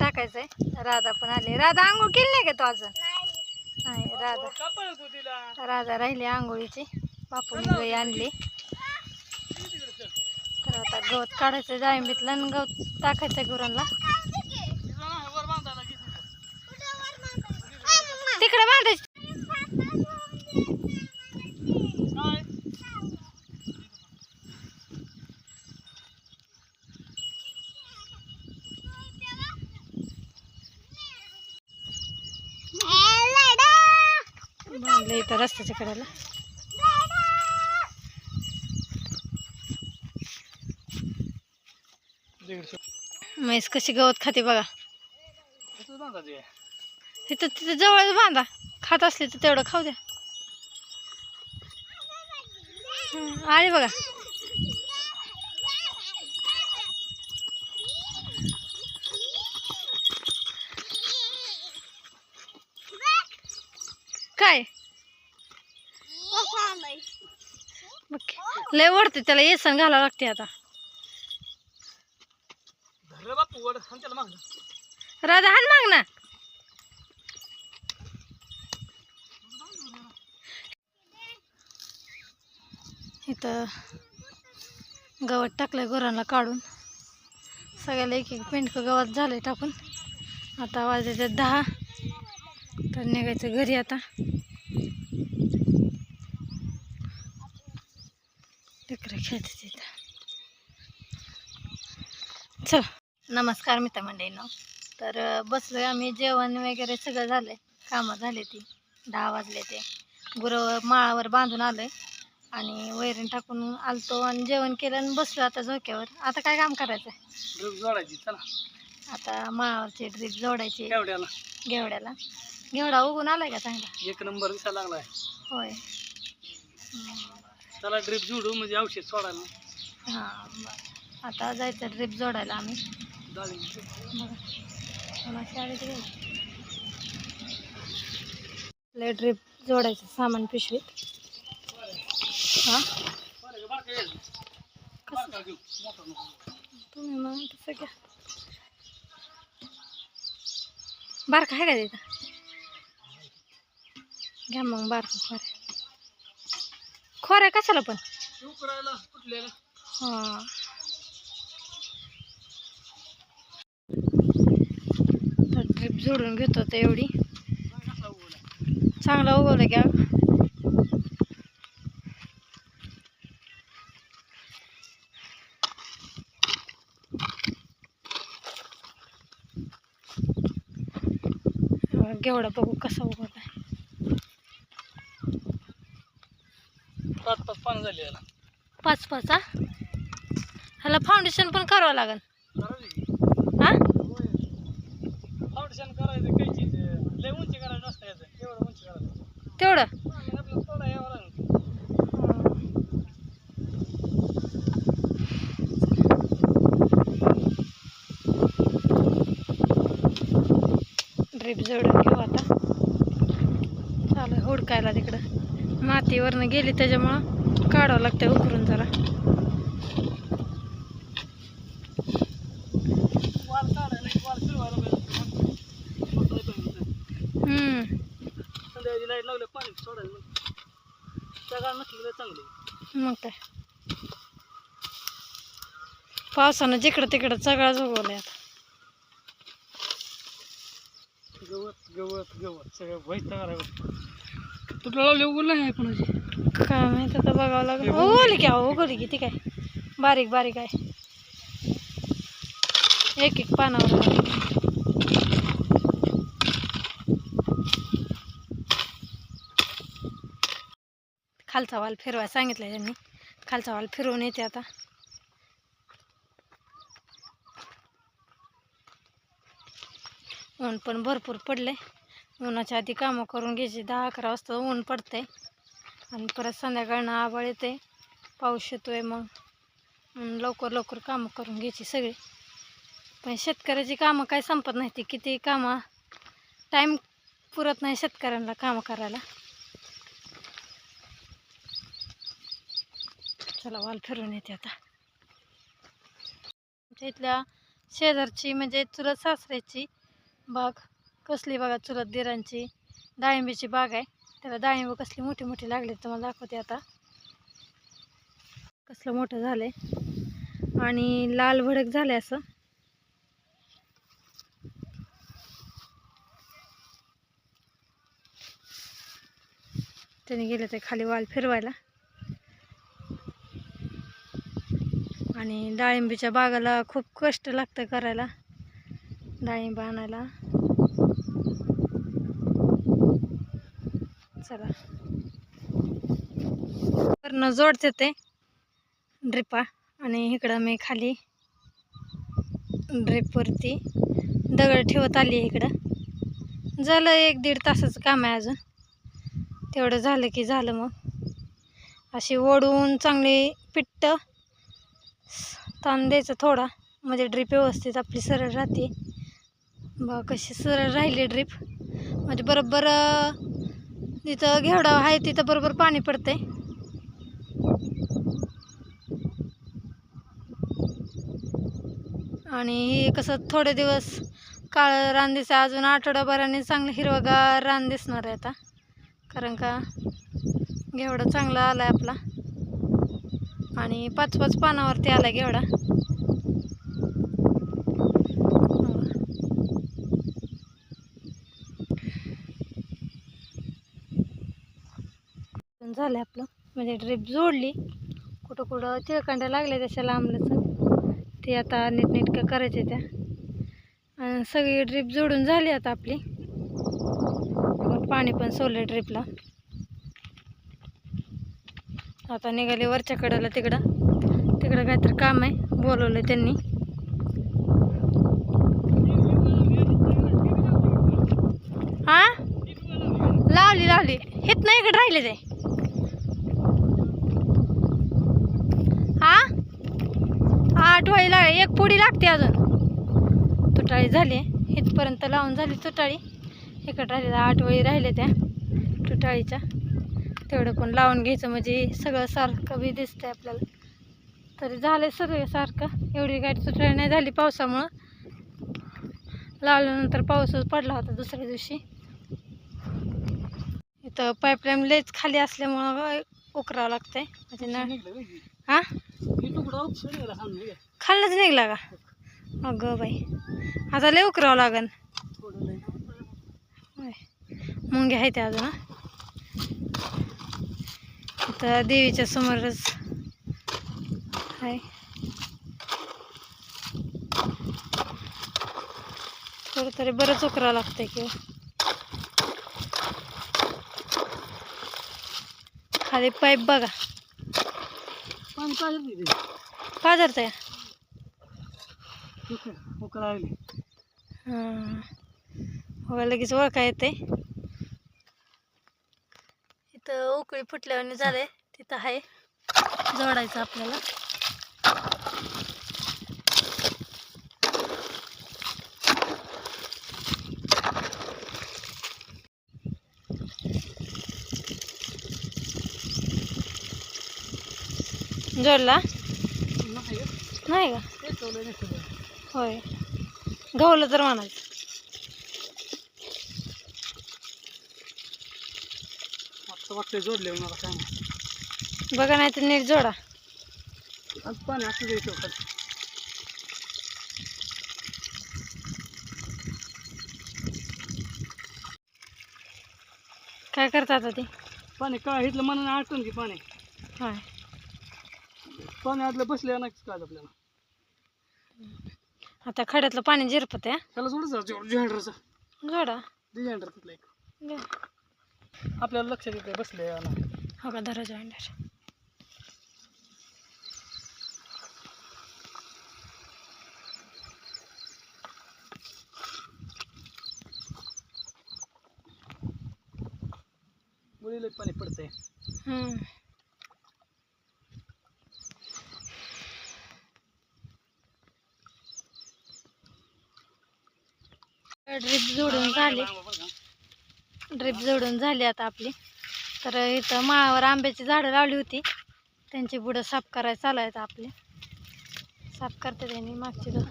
टाकायचंय. राधा पण आली. राधा आंघोळ केली नाही का तू अजून? नाही राधा. राधा राहिली आंघोळीची. बापूने गाई आणली. तर आता गवत काढायचं जाळंबीतलं आणि गवत टाकायचं गुरांना. तिकडे बांधायचं काय बांधलं इथं रस्त्याच्या कडेला म्हैस कशी गवत खाते बघा. तिथं तिथं जवळच बांधा. खात असली तर तेवढं खाऊ द्या. आले बघा काय बघ. लय ओढते त्याला येसन घालावं लागते आता. बापू राधा हान माग ना. इथं गवत टाकलंय गुरांना काढून. सगळ्याला एक एक पेंडकं गवत झालंय टाकून. आता वाजायचे दहा. तर निघायचं घरी आता. लेकरं खेळते तिथं चल. नमस्कार मित्र मंडळींनो तर बसलोय आम्ही. जेवण वगैरे सगळं झालंय. कामं झाले ती. दहा वाजले ते. गुरं माळावर बांधून आलोय. आणि वैरण टाकून आलतो आणि जेवण केलं आणि बसलो आता झोक्यावर. आता काय काम करायचं ड्रिप जोडायची. चला. आता माळावरचे ड्रीप जोडायचे. केवढ्याला घेवड्याला. घेवडा उगून आलाय का चांगला? एक नंबर दिसायला लागलाय. होय. चला ड्रिप जोडू म्हणजे औषध सोडायला. हाँ बरं. आता जायचं ड्रीप जोडायला आम्ही. डाळिंब बघा. मला शाळेत गेलं लय ड्रीप जोडायचं सामान पिशवीत. हाँ? तुम्ही मग तसं घ्या. बारका आहे का तिथं? घ्या मग बारका खोऱ्या खोऱ्या कशाला पण? उकरायला हां. तर ट्रिप जोडून घेतो तर एवढी. चांगला उगवलं घ्या घेवडा बघू कसा उगवला पाच पाच पानं झाली याला पाच पाच हा? ह्याला फाउंडेशन पण करावं लागेल हा? फाउंडेशन करायचं काही चीज लय उंची करायचं नसतं याचं. एवढं उंची करायचं? तेवढं. थोडा यावं लागेल. ड्रीप जोडून घेऊ आता. चालू हुडकायला तिकडं. मातीवरनं गेली त्याच्यामुळं. काढावं लागतं उकरून जरा. मग काय? पावसानं जिकडं तिकडं सगळाच उगवलंय आता. गवत गवत गवत सगळं आहे तुला लावले उगल नाही कोणाची. काय माहीत आता बघावं लागेल. उगवली की अहो उगवली की ती काय बारीक बारीक आहे. एक एक पानावर. आहे. खालचा वाल फिरवाय सांगितलं त्यांनी. खालचा वाल फिरवून येते आता. ऊन पण भरपूर पडले उन्हाच्या आधी कामं करून घ्यायची. दहा अकरा वाजता ऊन पडतंय. आणि परत संध्याकाळनं आबाळ येते पाऊस येतोय मग. लवकर लवकर कामं करून घ्यायची सगळी. पण शेतकऱ्याची कामं काय संपत नाही ती किती कामं टाईम पुरत नाही शेतकऱ्यांना कामं करायला. चला वाल फिरून येते आता. आमच्या इथल्या शेजारची म्हणजे चुलत सासऱ्याची बाग कसली बघा चुलत दिरांची डाळिंबीची बाग आहे. त्याला डाळिंब कसली मोठी मोठी लागले तुम्हाला दाखवते आता. कसलं मोठं झालंय. आणि लाल भडक झालंय असं. त्याने गेले ते खाली वाल फिरवायला. आणि डाळिंबीच्या बागाला खूप कष्ट लागतं करायला. डाळिंब आणायला. चला. वरनं जोडते ते ड्रिपा आणि इकडं मी खाली ड्रिपवरती दगड ठेवत आली आहे इकडं. झालं एक दीड तासाचं काम आहे अजून. तेवढं झालं की झालं मग. अशी ओढून चांगली पिट्ट ताण द्यायचं थोडा. म्हणजे ड्रीप व्यवस्थित आपली सरळ राहते. बघ कशी सरळ राहिली ड्रीप म्हणजे बरोबर जिथं घेवडा आहे तिथं बरोबर पाणी पडतंय. आणि हे कसं थोडे दिवस काळं रान दिसतं अजून आठवड्याभराने चांगलं हिरवगार रान दिसणार आहे आता. कारण का घेवडा चांगला आला आहे आपला. आणि पाच पाच पानावरती आला घेवडा. झालं आपलं. म्हणजे ड्रीप जोडली. कुठं कुठं तिळकांड्या लागल्या त्याच्या लांबल्याचं ते आता नीटनेटकं करायचे त्या. आणि सगळी ड्रीप जोडून झाली आता आपली. मग पाणी पण सोडलं ड्रीपला आता निघाले वरच्या कडेला तिकडं. तिकडं काहीतरी काम आहे. बोलवलं त्यांनी. हा लावली लावली. हेत नाही इकडे राहिले ते हा एक पुडी लागते अजून. तुटाळी झाली. इथपर्यंत लावून झाली तुटाळी. इकडे राहिले आठ वळी राहिले त्या तुटाळीच्या. तेवढं पण लावून घ्यायचं म्हणजे सगळं सारखं बी दिसतंय आपल्याला. तरी झालं सगळं सारखं. एवढी गाडी तुटाळी नाही झाली पावसामुळं. लावल्यानंतर पाऊसच पडला होता दुसऱ्या दिवशी. इथं पाईपलाईन लयच खाली असल्यामुळं उकरावं लागतंय. म्हणजे हा? खाल्लंच निघला का? अगं बाई. आता लय उकरावं लागन. मुंगे आहे ते अजून हा. इथं देवीच्या समोरच आहे थोडं तरी बरंच उकरावं लागतंय किंवा खाली पाईप बघा. पाजरतंय. हां. हो लगेच ओळखा येते. इथं उकळी फुटल्यावर झालंय. तिथं आहे. जोडायचं आपल्याला. जोडला? नाही का? होय. गवलं तर म्हणायचं. वाटतं जोडले मला काय नाही. बघा नाही तर नीट जोडा. आज पाणी असं द्यायचं खाली. काय करता आता ते? पाणी काय इथलं मनाने आटून की पाणी. होय. पाणी आतलं बसले ना काय आपल्याला. आता खड्यातलं पाणी जिरपत आहे. त्याला तिथला एक. आपल्याला लक्षात येते बसले हो का धरा मुलीला पाणी पडतंय. हम्म. ड्रीप जोडून झाली. ड्रीप जोडून झाली आता आपली. तर इथं माळावर आंब्याची झाडं लावली होती. त्यांची बुडं साफ करायला चालू आहेत आपले. साफ करते त्यांनी मागचे दोन.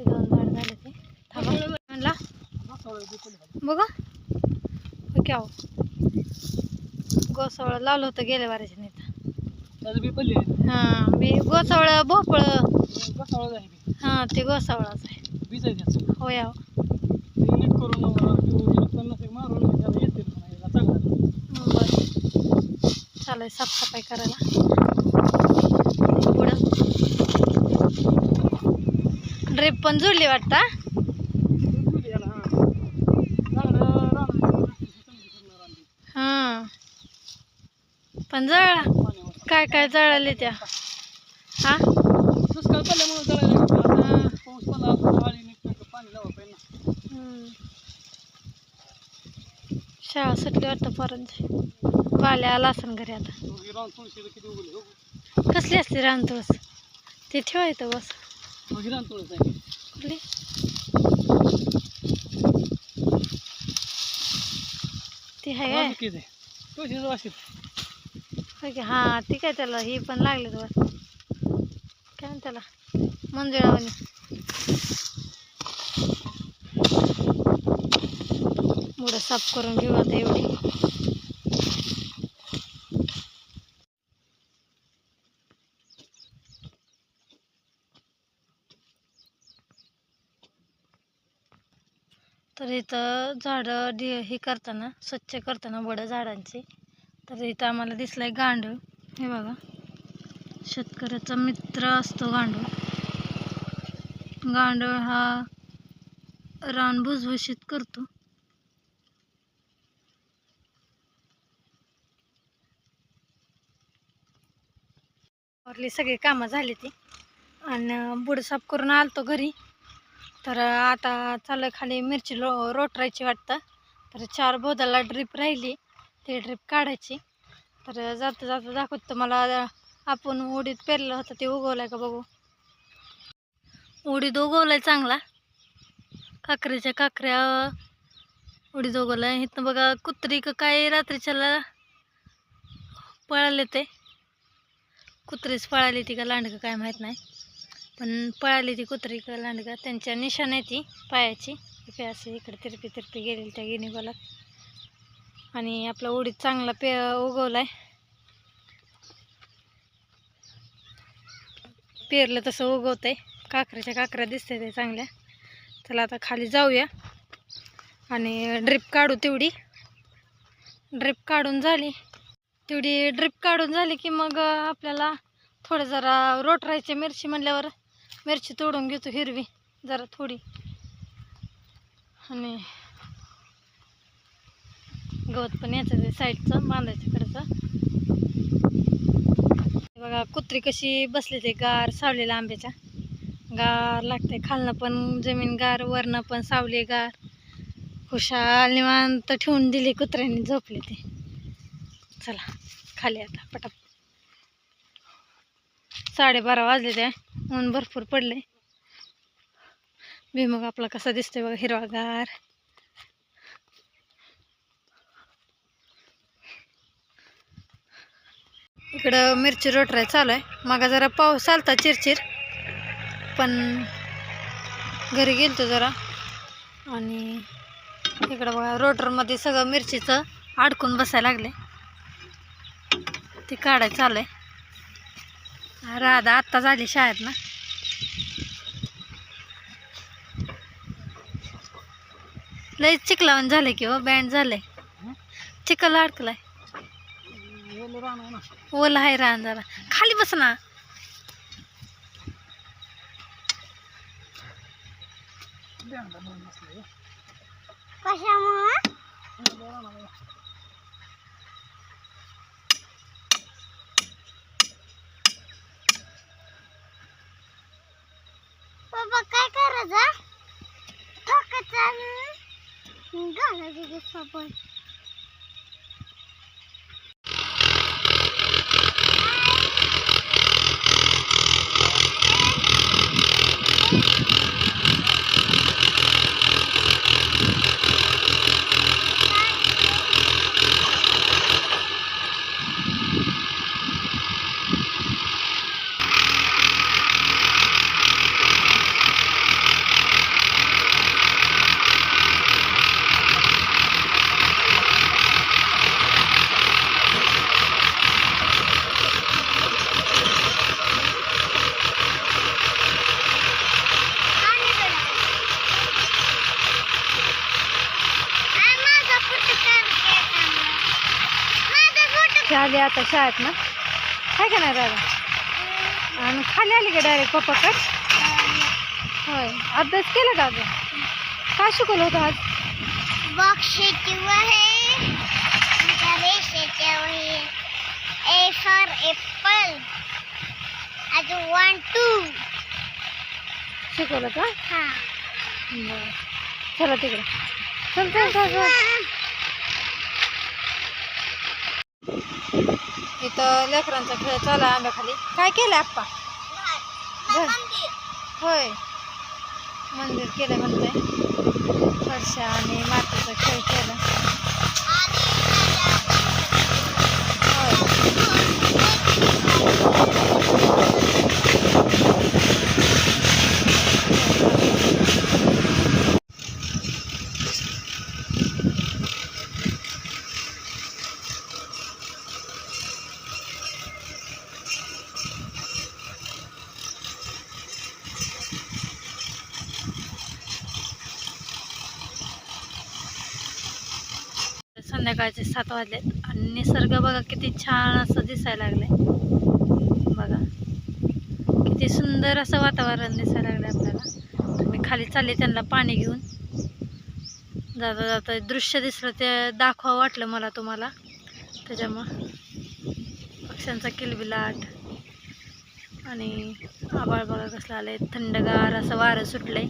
दोन झाड झाले ते. थांबा. म्हणला. बघा. ओके आहो. गोसावळं लावलं होतं गेल्या वाऱ्याच्या नाही. हां मी गोसावळं भोपळ. हां ते गोसावळाच आहे. आहे त्याचं. होय आहो ते नीट करून पन्नास एक मारून त्याला चांगलं बरं साफसफाई करायला. पुढं. ड्रेप पण जोडली वाटतं हा? दूध याला, हां. झाडं, रानात, समजी करणार आम्ही. हां पण जळा. पाण्यावर. काय काय जळाले त्या? हा? दुष्काळ पडल्यामुळे जळायला लागलं. हां. आता पाऊस पडला आता आळी नीट पाणी लावा पाहिजे ना हम्म. शाळा सुटली वाटतं पोरांची. बाल्या आला असेल घरी आता. कसली असते रानतुळस ते ठेवायचं बस. कुठली? ती आहे काय? वाळुकीच की? हां ती काय त्याला ही पण लागली वर काय म्हणते त्याला? मंजुळावानी. थोडं साफ करून घेऊ आता एवढी. तर इथं झाडं डि हे करताना स्वच्छ करताना बडं झाडांची. तर इथं आम्हाला दिसलाय गांडूळ. हे बघा. शेतकऱ्याचा मित्र असतो गांडूळ. गांडूळ हा रान भुसभुशीत करतो. वरली सगळी कामं झाली ती. आणि बुड साफ करून आलतो घरी. तर आता चालू खाली मिरची लो रोटरायची वाटतं. तर चार बोधाला ड्रीप राहिली ते ड्रीप काढायची. तर जाता जाता दाखवत मला आपण उडीद पेरलं होतं ते उगवलंय का बघू. उडीद उगवलाय चांगला. काकरीच्या काकऱ्या उडीद उगवलाय. इथं बघा कुत्री का काय रात्रीच्याला पळाले ते. कुत्रीच पळाली ती का लांडगं काय माहीत नाही. पण पळाली ती कुत्री का लांडगं त्यांच्या निशाण आहे ती पायाची. इकडे असे इकडे तिरपी तिरपी गेलेली त्या गिनीगोलात आणि आपला उडीत चांगला पे उगवलाय. पेरलं तसं उगवतंय. काकऱ्याच्या काकऱ्या दिसते ते चांगल्या. चला आता खाली जाऊया. आणि ड्रिप काढू तेवढी. ड्रिप काढून झाली. तेवढी ड्रिप काढून झाली की मग आपल्याला थोडं जरा रोट राहायची मिरची म्हणल्यावर मिरची तोडून घेतो हिरवी जरा थोडी. आणि गवत पण याचं ते साईडचं बांधायचं कडचं बघा कुत्री कशी बसली ते गार सावलेल्या आंब्याच्या. गार लागते खालनं पण जमीन गार वरनं पण सावली गार. खुशाल निवांत ठेवून दिली कुत्र्यांनी झोपले ते. चला खाली आता पटाप साडेबारा वाजले ते ऊन भरपूर पडले भीमग आपला कसा दिसतोय बघा हिरवागार. इकडं मिरची रोटराय चालू आहे. मागा जरा पाऊस आलता चिरचिर पण घरी गेलतो जरा. आणि इकडं बघा रोटरमध्ये सगळं मिरचीचं अडकून बसायला लागले. ती काढायचं चालू आहे. राधा आत्ता झाली शाळेत ना. लय चिखलावून झाले की हो बँड झालंय. चिखल अडकलाय. ओलं आहे ना. ओला आहे रान जरा. खाली बस ना. कशामुळे ओलं रान आहे. बाबा काय करायचं ठोकायचं गाणं सोबत. आता शाळेत ना? काय का नाही दादा? आणि खाली आली का डायरेक्ट पप्पाकडे? होय. अभ्यास केला का अगं काय शिकवलं होतं आज? ए फॉर एप्पल अजून वन टू शिकवलं का? हा. बरं. चला तिकडे. चल चल चल इथं लेकरांचा खेळ चालू आंब्याखाली. काय केलं आप्पा. होय. मंदिर केलं म्हणतंय. फरशा आणि मातीचा खेळ केला. होय. संध्याकाळचे सात वाजलेत. आणि निसर्ग बघा किती छान असं दिसायला लागलंय. बघा. किती सुंदर असं वातावरण दिसायला लागलं आपल्याला. तर मी खाली चालले त्यांना पाणी घेऊन. जाता जाता दृश्य दिसलं ते दाखवा वाटलं मला तुम्हाला. त्याच्यामुळं पक्ष्यांचा किलबिलाट आणि आबाळ बघा कसं आलं आहे थंडगार असं वारं सुटलंय.